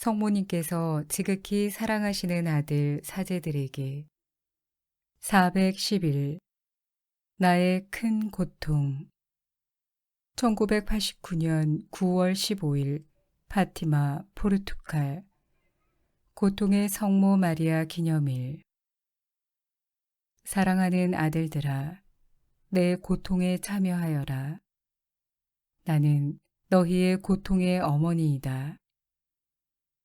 성모님께서 지극히 사랑하시는 아들 사제들에게 411 나의 큰 고통. 1989년 9월 15일 파티마 포르투갈. 고통의 성모 마리아 기념일. 사랑하는 아들들아 내 고통에 참여하여라. 나는 너희의 고통의 어머니이다.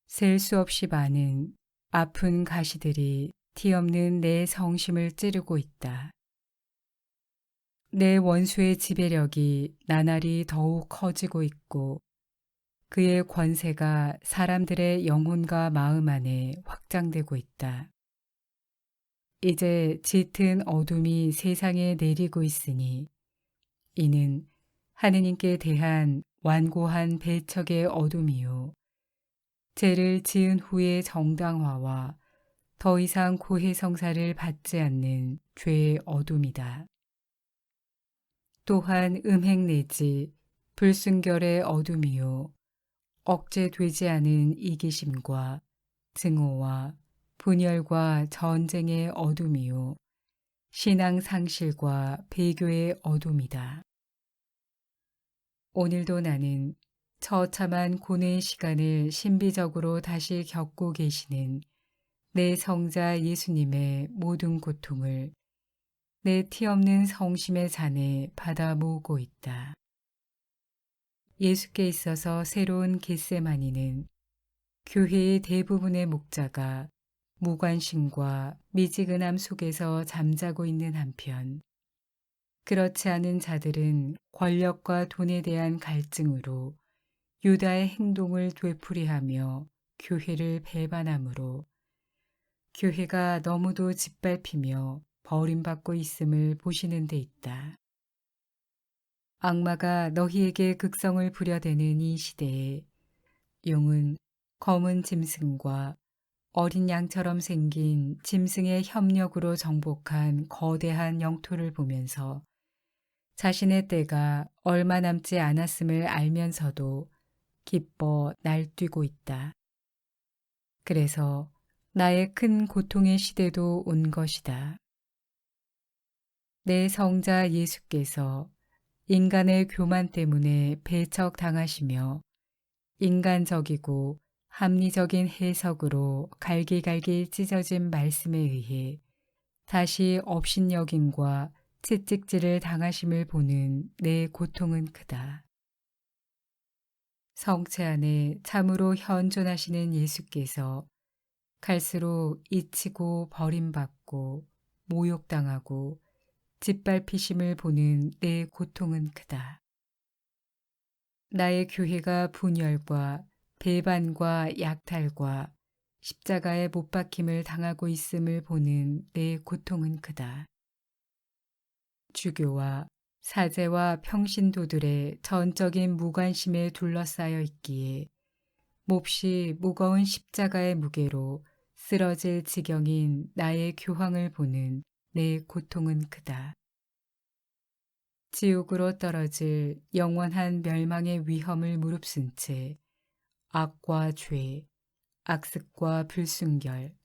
셀 수 없이 많은 아픈 가시들이 티 없는 내 성심을 찌르고 있다. 내 원수의 지배력이 나날이 더욱 커지고 있고 그의 권세가 사람들의 영혼과 마음 안에 확장되고 있다. 이제 짙은 어둠이 세상에 내리고 있으니 이는 하느님께 대한 완고한 배척의 어둠이요. 죄를 지은 후의 정당화와 더 이상 고해 성사를 받지 않는 죄의 어둠이다. 또한 음행 내지 불순결의 어둠이요. 억제되지 않은 이기심과 증오와 분열과 전쟁의 어둠이요. 신앙 상실과 배교의 어둠이다. 오늘도 나는 처참한 고뇌의 시간을 신비적으로 다시 겪고 계시는 내 성자 예수님의 모든 고통을 내 티 없는 성심의 잔에 받아 모으고 있다. 예수께 있어서 새로운 겟세마니는 교회의 대부분의 목자가 무관심과 미지근함 속에서 잠자고 있는 한편 그렇지 않은 자들은 권력과 돈에 대한 갈증으로 유다의 행동을 되풀이하며 교회를 배반함으로 교회가 너무도 짓밟히며 버림받고 있음을 보시는 데 있다. 악마가 너희에게 극성을 부려대는 이 시대에 용은 검은 짐승과 어린 양처럼 생긴 짐승의 협력으로 정복한 거대한 영토를 보면서 자신의 때가 얼마 남지 않았음을 알면서도 기뻐 날뛰고 있다. 그래서 나의 큰 고통의 시대도 온 것이다. 내 성자 예수께서 인간의 교만 때문에 배척당하시며 인간적이고 합리적인 해석으로 갈기갈기 찢어진 말씀에 의해 다시 업신여김과 채찍질을 당하심을 보는 내 고통은 크다. 성체 안에 참으로 현존하시는 예수께서 갈수록 잊히고 버림받고 모욕당하고 짓밟히심을 보는 내 고통은 크다. 나의 교회가 분열과 배반과 약탈과 십자가에 못 박힘을 당하고 있음을 보는 내 고통은 크다. 주교와 사제와 평신도들의 전적인 무관심에 둘러싸여 있기에 몹시 무거운 십자가의 무게로 쓰러질 지경인 나의 교황을 보는 내 고통은 크다. 지옥으로 떨어질 영원한 멸망의 위험을 무릅쓴 채 악과 죄, 악습과 불순결,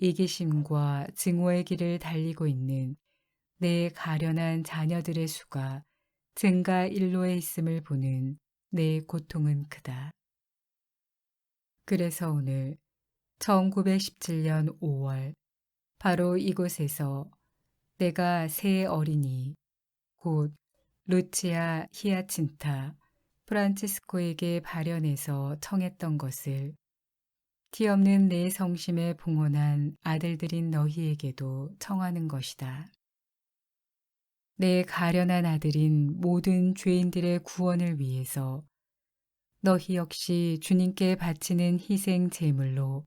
이기심과 증오의 길을 달리고 있는 내 가련한 자녀들의 수가 증가 일로에 있음을 보는 내 고통은 크다. 그래서 오늘 1917년 5월 바로 이곳에서 내가 새 어린이 곧 루치아 히아친타 프란치스코에게 발현해서 청했던 것을 티 없는 내 성심에 봉헌한 아들들인 너희에게도 청하는 것이다. 내 가련한 아들인 모든 죄인들의 구원을 위해서 너희 역시 주님께 바치는 희생 제물로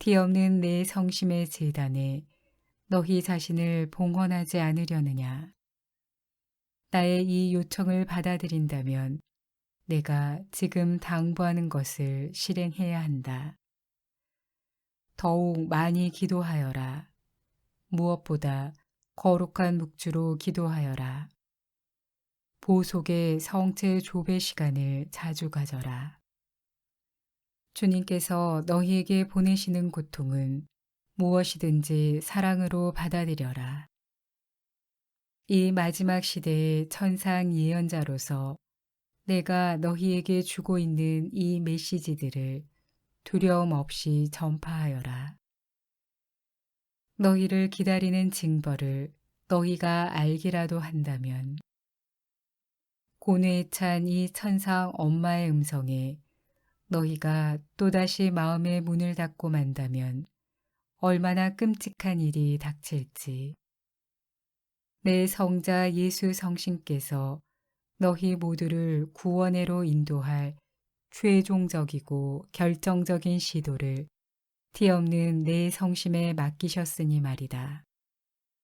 티 없는 내 성심의 재단에 너희 자신을 봉헌하지 않으려느냐. 나의 이 요청을 받아들인다면 내가 지금 당부하는 것을 실행해야 한다. 더욱 많이 기도하여라. 무엇보다 거룩한 묵주로 기도하여라. 보속의 성체 조배 시간을 자주 가져라. 주님께서 너희에게 보내시는 고통은 무엇이든지 사랑으로 받아들여라. 이 마지막 시대의 천상 예언자로서 내가 너희에게 주고 있는 이 메시지들을 두려움 없이 전파하여라. 너희를 기다리는 징벌을 너희가 알기라도 한다면 고뇌에 찬 이 천상 엄마의 음성에 너희가 또다시 마음의 문을 닫고 만다면 얼마나 끔찍한 일이 닥칠지. 내 성자 예수 성신께서 너희 모두를 구원회로 인도할 최종적이고 결정적인 시도를 티 없는 내 성심에 맡기셨으니 말이다.